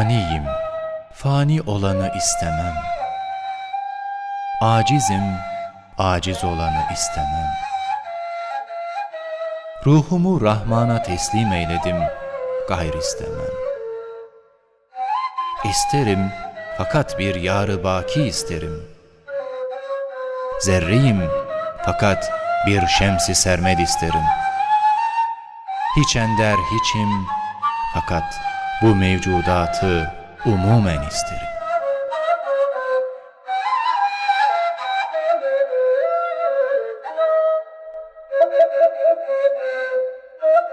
Faniyim, fani olanı istemem. Acizim, aciz olanı istemem. Ruhumu Rahman'a teslim eyledim, gayr istemem. İsterim, fakat bir yarı baki isterim. Zerreyim, fakat bir şemsi sermed isterim. Hiç ender hiçim, fakat bu mevcudatı umumen isterim.